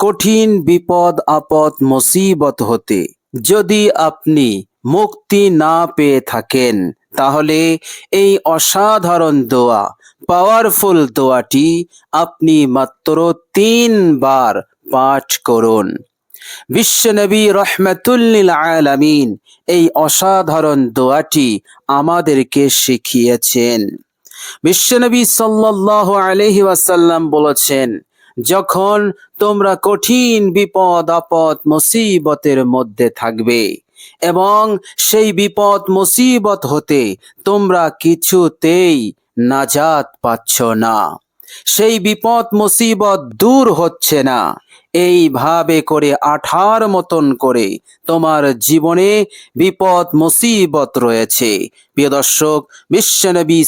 কঠিন বিপদ, আপদ, মুসিবত হতে যদি আপনি মুক্তি না পেয়ে থাকেন, তাহলে এই অসাধারণ দোয়া পাওয়ারফুল দোয়াটি আপনি মাত্র তিনবার পাঠ করুন। বিশ্বনবী রহমতুল্লিল আলামিন এই অসাধারণ দোয়াটি আমাদেরকে শিখিয়েছেন। বিশ্বনবী সাল্লাল্লাহু আলাইহি ওয়াসাল্লাম বলেছেন যখন তোমরা কঠিন বিপদ, আপদ, মুসিবতের মধ্যে থাকবে এবং সেই বিপদ, মুসিবত হতে তোমরা কিছুতেই নাজাত পাচ্ছ না। সেই বিপদ, মুসিবত দূর হচ্ছে না। এইভাবে করে আঠার মতন করে তোমার জীবনে বিপদ, মুসিবত রয়েছে। প্রিয় দর্শক, বিশ্বনবী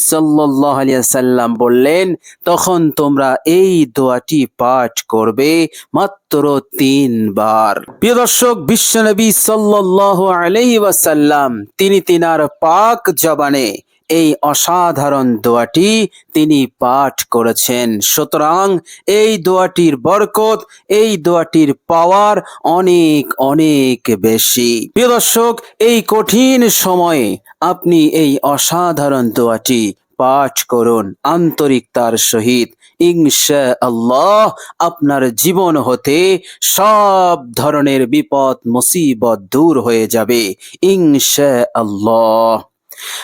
আলাইহি সাল্লাম বললেন, তখন তোমরা এই দোয়াটি পাঠ করবে মাত্র তিনবার। প্রিয় দর্শক, বিশ্বনবী সাল্লাল্লাহু আলাইহি ওয়াসাল্লাম, তিনি তিনার পাক জবানে এই অসাধারণ দোয়াটি তিনি পাঠ করেছেন। সুতরাং এই দোয়াটির বরকত, এই দোয়াটির পাওয়ার অনেক অনেক বেশি। প্রিয় দর্শক, এই কঠিন সময়ে আপনি এই অসাধারণ দোয়াটি পাঠ করুন আন্তরিকতার সহিত। ইনশা আল্লাহ আপনার জীবন হতে সব ধরনের বিপদ, মুসিবত দূর হয়ে যাবে। ইনশা আল্লাহ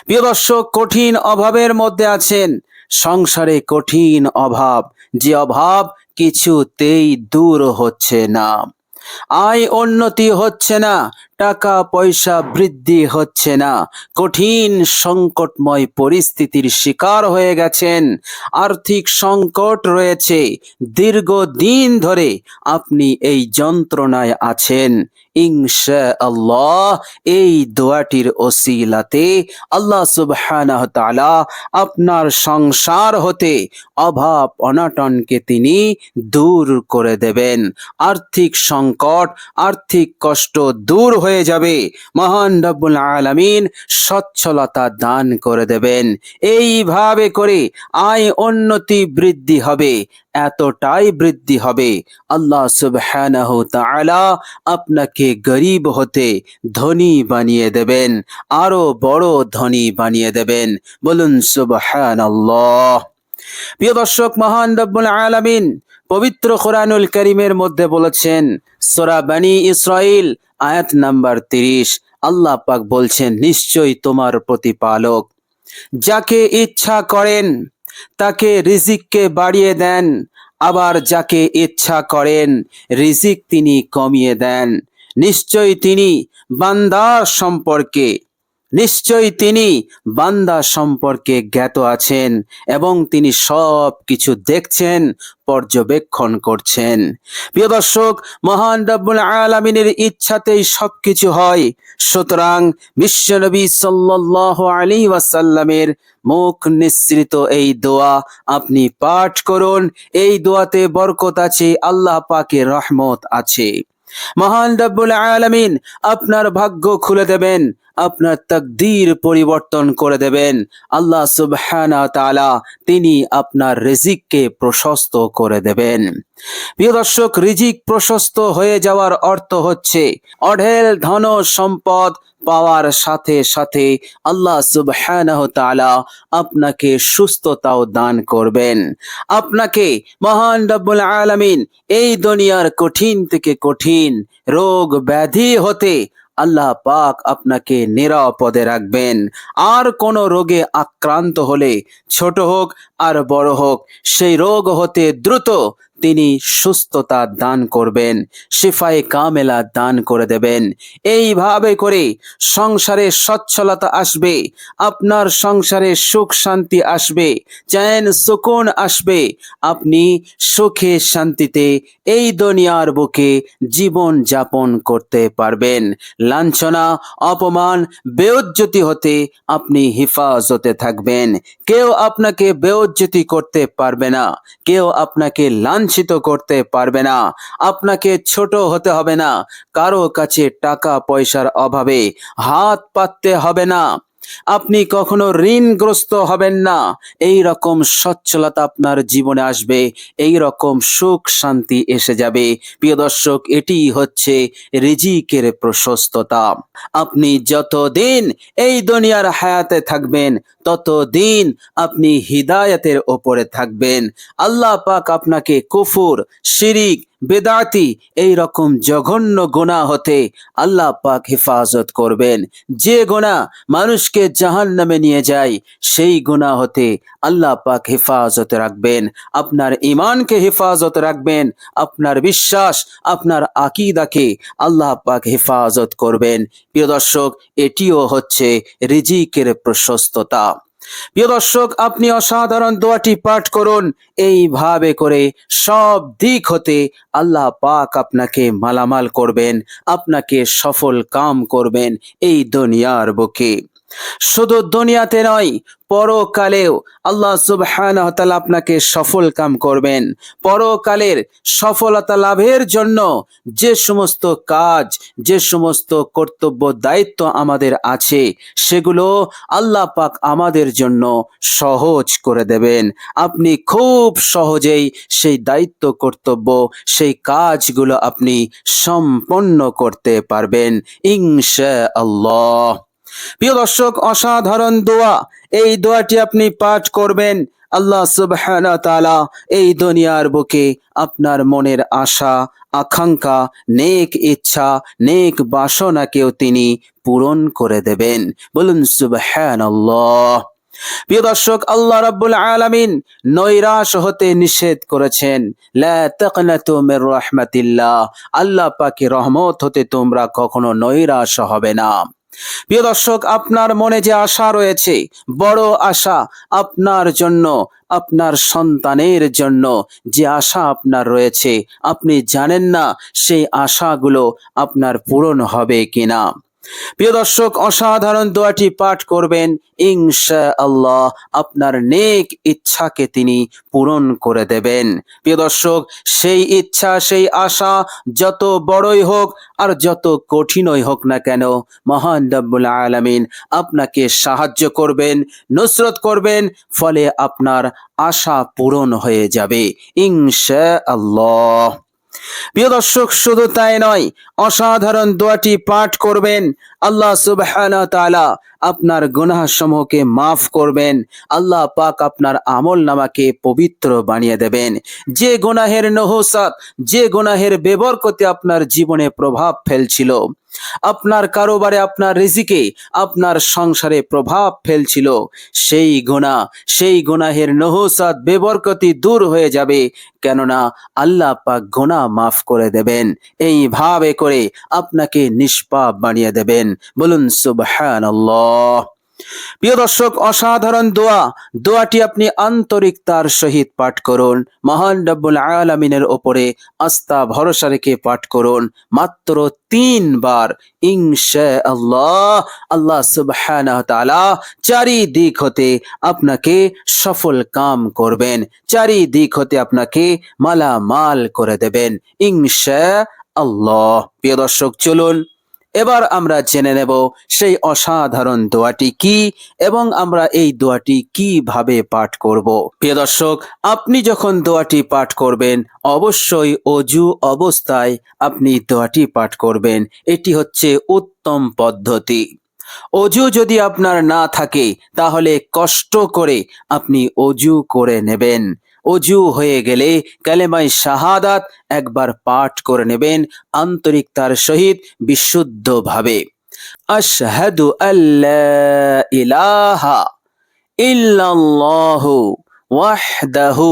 প্রিয় দর্শক, কঠিন অভাবের মধ্যে আছেন। সংসারে কঠিন অভাব, যে অভাব কিছুতেই দূর হচ্ছে না। আয় উন্নতি হচ্ছে না টাকা পয়সা বৃদ্ধি হচ্ছে না। কঠিন সংকটময় পরিস্থিতির শিকার হয়ে গেছেন। আর্থিক সংকট রয়েছে। দীর্ঘদিন ধরে আপনি এই যন্ত্রণায় আছেন। আল্লাহ এই দোয়াটির ওসিলাতে আল্লাহ সুবহানাহু আপনার সংসার হতে অভাব অনটনকে তিনি দূর করে দেবেন। আর্থিক সংকট, আর্থিক কষ্ট দূর হয়ে যাবে। মহান রব্বুল আলামিন সচ্ছলতা দান করে দেবেন। এইভাবে করে আয় উন্নতি বৃদ্ধি হবে, এতটাই বৃদ্ধি হবে। আল্লাহ সুবহানাহু আপনাকে গরিব হতে ধনী বানিয়ে দেবেন, আরও বড় ধনী বানিয়ে দেবেন। বলুন সুবহানাল্লাহ। প্রিয় দর্শক, মহান রব্বুল আলামিন পবিত্র কোরআনুল করিমের মধ্যে বলেছেন, সূরা বানি ইসরাইল আয়াত নাম্বার 30 আল্লাহ পাক বলছেন, নিশ্চয়ই তোমার প্রতিপালক। যাকে ইচ্ছা করেন, তাকে রিজিককে বাড়িয়ে দেন। আবার যাকে ইচ্ছা করেন, রিজিক তিনি কমিয়ে দেন। নিশ্চয়ই তিনি বান্দার সম্পর্কে নিশ্চয়ই তিনি বান্দা সম্পর্কে জ্ঞাত আছেন এবং তিনি সব কিছু দেখছেন, পর্যবেক্ষণ করছেন। প্রিয় দর্শক, মহান রব্বুল আলমিনের ইচ্ছাতেই সবকিছু হয়। সুতরাং বিশ্বনবী সাল্লাল্লাহু আলাইহি ওয়াসাল্লামের মুখ নিঃসৃত এই দোয়া আপনি পাঠ করুন। এই দোয়াতে বরকত আছে, আল্লাহ পাকের রহমত আছে। মহান রব্বুল আলমিন, আপনার ভাগ্য খুলে দেবেন, আপনার তাকদীর পরিবর্তন করে দেবেন। আল্লাহ সুবহানা তিনি আপনার রিজিককে প্রশস্ত করে দেবেন। প্রিয় দর্শক, রিজিক প্রশস্ত হয়ে যাওয়ার অর্থ হচ্ছে অঢেল ধন সম্পদ পাওয়ার সাথে সাথে আল্লাহ সুবহানাহু তাআলা আপনাকে সুস্থতাও দান করবেন। আপনাকে মহান রব্বুল আলামিন এই দুনিয়ার কঠিন থেকে কঠিন রোগ ব্যাধি হতে আল্লাহ পাক আপনাকে নিরাপদে রাখবেন। আর কোনো রোগে আক্রান্ত হলে ছোট হোক আর বড় হোক, সেই রোগ হতে দ্রুত তিনি সুস্থতা দান করবেন, শিফায়ে কামেলা দান করে দেবেন। এইভাবে করে সংসারে সচ্ছলতা আসবে, আপনার সংসারে সুখ শান্তি আসবে, চ্যান সুকুন আসবে। আপনি সুখে শান্তিতে এই দুনিয়ার বুকে জীবন যাপন করতে পারবেন। লাঞ্ছনা, অপমান, বেউজ্জতি হতে আপনি হিফাজতে থাকবেন। কেউ আপনাকে বেউজ্জতি করতে পারবে না, কেউ আপনাকে লাঞ্ছিত করতে পারবে না। আপনাকে ছোট হতে হবে না। কারও কাছে টাকা পয়সার অভাবে হাত পাততে হবে না। আপনি কখনো ঋণগ্রস্ত হবেন না। এই রকম সচ্ছলতা আপনার জীবনে আসবে, এই রকম সুখ শান্তি এসে যাবে। প্রিয় দর্শক, এটি হচ্ছে রিজিকের প্রশস্ততা। আপনি যতদিন এই দুনিয়ার হায়াতে থাকবেন, ততদিন আপনি হিদায়তের ওপরে থাকবেন। আল্লাহ পাক আপনাকে কুফুর, শিরিক বেদাতি এই রকম জঘন্য গোনা হতে আল্লাহ পাক হেফাজত করবেন। যে গোনা মানুষকে জাহান নামে নিয়ে যায়, সেই গোনা হতে আল্লাহ পাক হেফাজত রাখবেন। আপনার ইমানকে হেফাজত রাখবেন, আপনার বিশ্বাস, আপনার আকিদাকে আল্লাহ পাক হেফাজত করবেন। প্রিয় দর্শক, এটিও হচ্ছে রিজিকের প্রশস্ততা। প্রিয় দর্শক, আপনি অসাধারণ দোয়াটি পাঠ করুন। এইভাবে করে সব দিক হতে আল্লাহ পাক আপনাকে মালামাল করবেন, আপনাকে সফল কাম করবেন এই দুনিয়ার বুকে। শুধু দুনিয়াতে নয়, পরকালেও আল্লাহ তাআলা আপনাকে সফল কাম করবেন। পরকালের সফলতা লাভের জন্য যে সমস্ত কাজ, যে সমস্ত কর্তব্য, দায়িত্ব আমাদের আছে, সেগুলো আল্লাহ পাক আমাদের জন্য সহজ করে দেবেন। আপনি খুব সহজেই সেই দায়িত্ব, কর্তব্য, সেই কাজগুলো আপনি সম্পন্ন করতে পারবেন ইনশা আল্লাহ প্রিয় দর্শক, অসাধারণ দোয়া। এই দোয়াটি আপনি পাঠ করবেন। আল্লাহ তাআলা এই দুনিয়ার বুকে আপনার মনের আশা, আকাঙ্ক্ষা, নেক ইচ্ছা, নেক বাসনাকেও তিনি পূরণ করে দেবেন। বলুন, সুবহানাল্লাহ। প্রিয় দর্শক, আল্লাহ রাব্বুল আলামিন নৈরাশ হতে নিষেধ করেছেন। আল্লাহ পাকের রহমত হতে তোমরা কখনো নৈরাশ হবে না। প্রিয় দর্শক, আপনার মনে যে আশা রয়েছে, বড় আশা আপনার জন্য, আপনার সন্তানের জন্য যে আশা আপনার রয়েছে, আপনি জানেন না সেই আশাগুলো আপনার পূরণ হবে কিনা। প্রিয় দর্শক, অসাধারণ দোয়াটি পাঠ করবেন ইনশা আল্লাহ আপনার নেক ইচ্ছাকে তিনি পূরণ করে দেবেন। প্রিয় দর্শক, সেই ইচ্ছা, সেই আশা যত বড়ই হোক আর যত কঠিনই হোক না কেন, মহান রব্বুল আলামিন আপনাকে সাহায্য করবেন, নুসরত করবেন, ফলে আপনার আশা পূরণ হয়ে যাবে ইনশা আল্লাহ প্রিয় দর্শক, শুধু তাই নয়, অসাধারণ দোয়াটি পাঠ করবেন। আল্লাহ সুবাহ আপনার গুনাহ সমূহকে মাফ করবেন। আল্লাহ পাক আপনার আমল নামাকে পবিত্র বানিয়ে দেবেন। যে গুনাহের নহসাত, যে গুনাহের বেবরকতে আপনার জীবনে প্রভাব ফেলছিল। আপনার কারোবারে আপনার রিজিকে, আপনার সংসারে প্রভাব ফেলছিল। সেই গোনা সেই গোনাহের নহসাদ বেবরকতি দূর হয়ে যাবে, কেননা আল্লাহ পাক গোনা মাফ করে দেবেন। এইভাবে করে আপনাকে নিষ্পাপ বানিয়ে দেবেন। বলুন, সুবহানাল্লাহ। প্রিয় দর্শক, অসাধারণ দোয়া। দোয়াটি আপনি আন্তরিকতার সহিত পাঠ করুন। মহান রব্বুল আলামিনের ওপরে আস্থা, ভরসা রেখে পাঠ করুন। মাত্র তিনবার ইনশা আল্লাহ আল্লাহ সুবহানাহু তাআলা চারিদিক হতে আপনাকে সফল কাম করবেন। চারিদিক হতে আপনাকে মালামাল করে দেবেন। ইনশা আল্লাহ প্রিয় দর্শক, চলুন এবার আমরা জেনে নেব সেই অসাধারণ দোয়াটি কি এবং আমরা এই দোয়াটি কীভাবে পাঠ করব। প্রিয় দর্শক, আপনি যখন দোয়াটি পাঠ করবেন, অবশ্যই অজু অবস্থায় আপনি দোয়াটি পাঠ করবেন। এটি হচ্ছে উত্তম পদ্ধতি। অজু যদি আপনার না থাকে, তাহলে কষ্ট করে আপনি অজু করে নেবেন। অজু হয়ে গেলে কালেমাই শাহাদাত একবার পাঠ করে নেবেন আন্তরিকতার সহিত বিশুদ্ধভাবে। আশহাদু আল্লা ইলাহা ইল্লাল্লাহু ওয়াহদাহু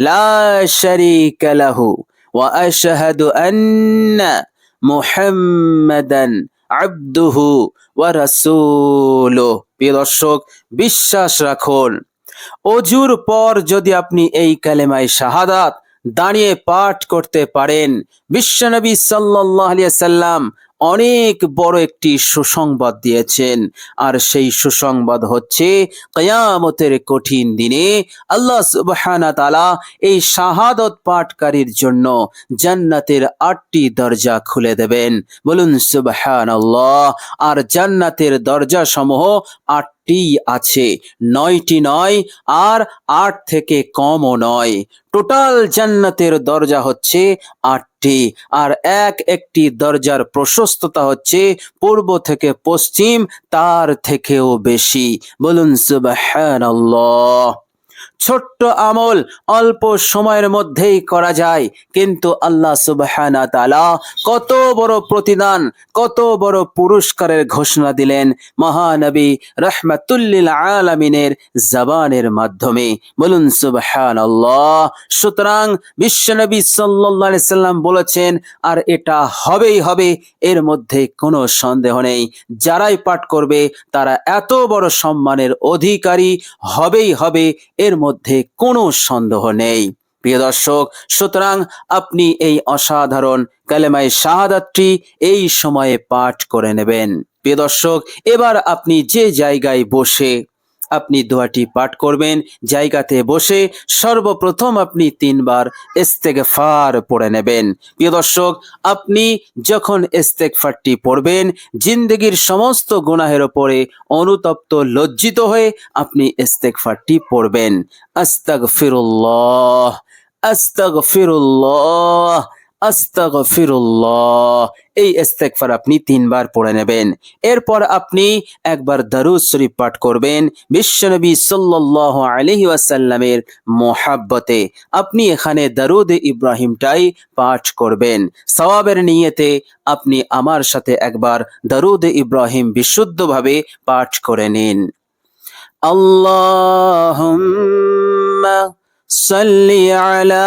লা শারীকা লাহু ওয়া আশহাদু আন্না মুহাম্মাদান আবদুহু ওয়া রাসূলুহু। প্রিয় দর্শক, বিশ্বাস রাখুন অজুর পর যদি আপনি এই কালেমায় শাহাদাত দাঁড়িয়ে পাঠ করতে পারেন, বিশ্বনবী সাল্লাম অনেক বড় একটি সুসংবাদ দিয়েছেন। আর সেই সুসংবাদ হচ্ছে, কয়ামতের কঠিন দিনে আল্লাহ সুবহানাহু তাআলা এই শাহাদত পাঠকারীর জন্য জান্নাতের আটটি দরজা খুলে দেবেন। বলুন সুবহানাল্লাহ। আর জান্নাতের দরজা সমূহ আট আটটি আছে, নয়টি নয় আর আট থেকে কমও নয়। টোটাল জান্নাতের দরজা হচ্ছে আটটি আর এক একটি দরজার প্রশস্ততা হচ্ছে পূর্ব থেকে পশ্চিম, তার থেকেও বেশি। বলুন সুবহানাল্লাহ। ছোট্ট আমল অল্প সময়ের মধ্যেই করা যায়। কিন্তু আল্লাহ সুবহানা তালা কত বড় প্রতিদান, কত বড় পুরস্কারের ঘোষণা দিলেন মহানবী রহমাতুল্লিল আলামিনের জবানের মাধ্যমে। বলুন সুবহানাল্লাহ। সুতরাং বিশ্বনবী আলাইহি সাল্লাম বলেছেন, আর এটা হবেই হবে, এর মধ্যে কোনো সন্দেহ নেই। যারাই পাঠ করবে, তারা এত বড় সম্মানের অধিকারী হবেই হবে, এর মধ্যে কোনো সন্দেহ নেই। প্রিয় দর্শক, সুতরাং আপনি এই অসাধারণ কালেমাই শাহাদাতটি এই সময়ে পাঠ করে নেবেন। প্রিয় দর্শক, এবার আপনি যে জায়গায় বসে আপনি দোয়াটি পাঠ করবেন। জায়গাতে বসে সর্বপ্রথম আপনি তিনবার ইস্তেগফার পড়ে নেবেন। প্রিয় দর্শক, আপনি যখন ইস্তেগফারটি পড়বেন, জিন্দগির সমস্ত গুনাহের ওপরে অনুতপ্ত, লজ্জিত হয়ে আপনি ইস্তেগফারটি পড়বেন। আস্তাগফিরুল্লাহ আস্তাগফিরুল্লাহ। আস্তাগফিরুল্লাহ। এই ইস্তেগফার আপনি তিনবার পড়ে নেবেন। এরপর আপনি একবার দারুদ শরীফ পাঠ করবেন বিশ্বনবী সাল্লাল্লাহু আলাইহি ওয়াসাল্লামের মোহাব্বতে। আপনি এখানে দারুদ ইব্রাহিমটাই পাঠ করবেন। সওয়াবের নিয়তে আপনি আমার সাথে একবার দারুদ ইব্রাহিম বিশুদ্ধভাবে পাঠ করে নিন। আল্লাহুম্মা সাল্লি আলা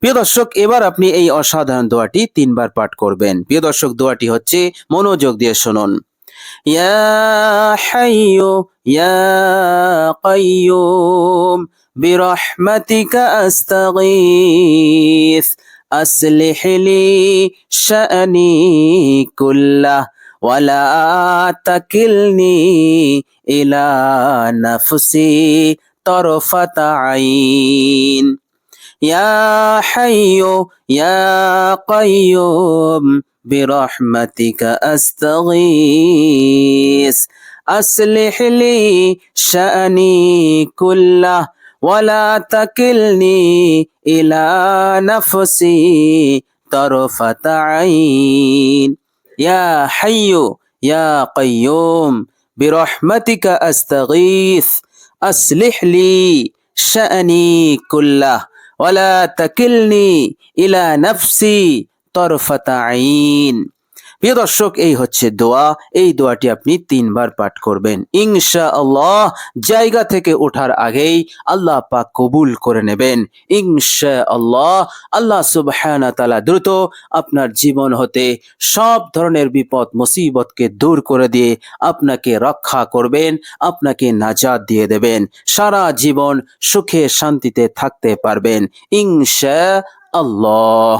প্রিয় দর্শক এবার আপনি এই অসাধারণ দোয়াটি তিনবার পাঠ করবেন প্রিয় দর্শক দোয়াটি হচ্ছে মনোযোগ দিয়ে শুনুন ইয়া হাইয়ু ইয়া কাইয়ুম বিরহমাতিকা আস্তাগীথ أصلح لي شأني كله ولا تكلني إلى نفسي طرفة عين يا حي يا قيوم برحمتك أستغيث. أصلح لي شأني كله ولا تكلني إلى نفسي طرفة عين. يا حي يا قيوم برحمتك أستغيث. أصلح لي شأني كله ولا تكلني إلى نفسي طرفة عين. প্রিয় দর্শক, এই হচ্ছে দোয়া। এই দোয়াটি আপনি তিনবার পাঠ করবেন। ইনশা আল্লাহ জায়গা থেকে ওঠার আগেই আল্লাহ পাক কবুল করে নেবেন। ইনশা আল্লাহ আল্লাহ সুবহানা তাআলা দ্রুত আপনার জীবন হতে সব ধরনের বিপদ, মুসিবতকে দূর করে দিয়ে আপনাকে রক্ষা করবেন, আপনাকে নাজাদ দিয়ে দেবেন। সারা জীবন সুখে শান্তিতে থাকতে পারবেন। ইনশা আল্লাহ